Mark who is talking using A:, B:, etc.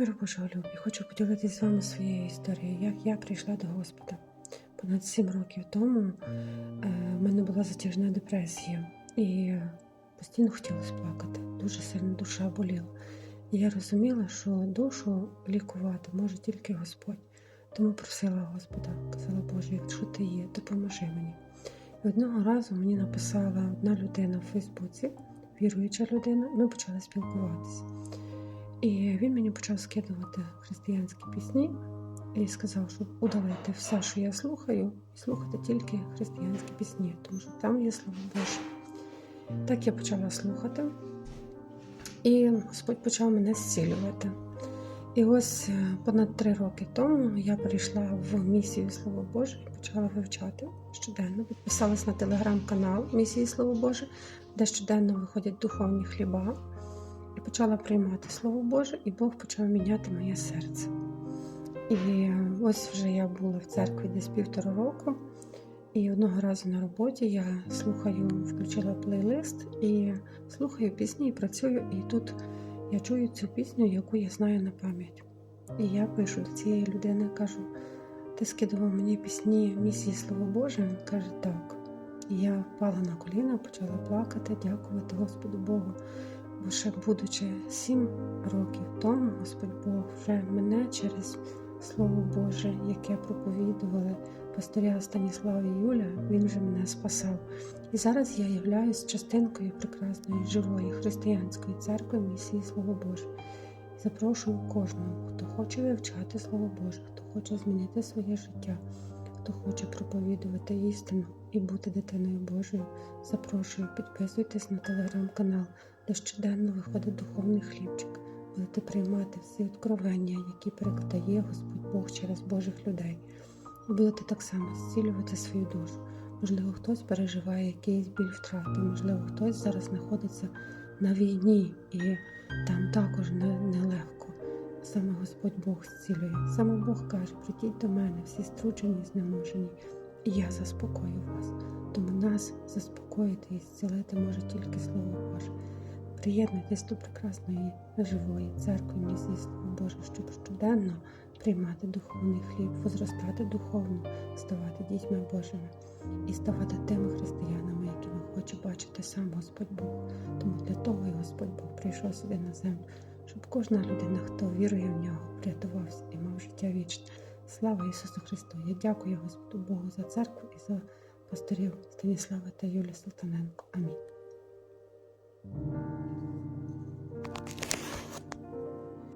A: Миру Божого любі, хочу поділитися з вами своєю історією, як я прийшла до Господа. Понад сім років тому е, в мене була затяжна депресія, і постійно хотілося плакати. Дуже сильно душа боліла. І я розуміла, що душу лікувати може тільки Господь. Тому просила Господа, казала, Боже, якщо ти є, допоможи мені. І одного разу мені написала одна людина в Фейсбуці, віруюча людина, ми почали спілкуватися. І він мені почав скидувати християнські пісні і сказав, щоб удалити все, що я слухаю, і слухати тільки християнські пісні, тому що там є слово Боже. Так я почала слухати, і Господь почав мене зцілювати. І ось е, понад три роки тому я перейшла в місію Слово Боже і почала вивчати щоденно. Підписалась на телеграм-канал місії Слово Боже, де щоденно виходять духовні хліба. І почала приймати Слово Боже, і Бог почав міняти моє серце. І ось вже я була в церкві десь півтора року, і одного разу на роботі я слухаю, включила плейлист і слухаю пісні і працюю. І тут я чую цю пісню, яку я знаю на пам'ять. І я пишу цієї людини, кажу: ти скидував мені пісні місії Слово Боже? Він каже, так. І я впала на коліна, почала плакати, дякувати Господу Богу. Бо ще будучи сім років тому, Господь Бог вже мене через Слово Боже, яке проповідували пастиря Станіслав і Юля, він вже мене спасав. І зараз я являюсь частинкою прекрасної живої християнської церкви місії Слово Боже. І запрошую кожного, хто хоче вивчати Слово Боже, хто хоче змінити своє життя, хто хоче проповідувати істину і бути дитиною Божою. Запрошую, підписуйтесь на телеграм-канал де щоденно виходить духовний хлібчик, будете приймати всі откровення, які перекладає Господь Бог через Божих людей. І будете так само зцілювати свою душу. Можливо, хтось переживає якийсь біль втрати, можливо, хтось зараз знаходиться на війні, і там також не- нелегко. Саме Господь Бог зцілює. Саме Бог каже: прийдіть до мене, всі стручені, знеможені, і я заспокою вас. Тому нас заспокоїти і зцілити може тільки Слово Боже. Приєднуйтесь до прекрасної живої церкви місії Слава Боже, щоб щоденно приймати духовний хліб, возростати духовно, ставати дітьми Божими і ставати тими християнами, якими хоче бачити сам Господь Бог. Тому для того і Господь Бог прийшов сюди на землю, щоб кожна людина, хто вірує в нього, врятувався і мав життя вічне. Слава Ісусу Христу! Я дякую Господу Богу за церкву і за пастирів Станіслава та Юлі Салтаненко. Амінь.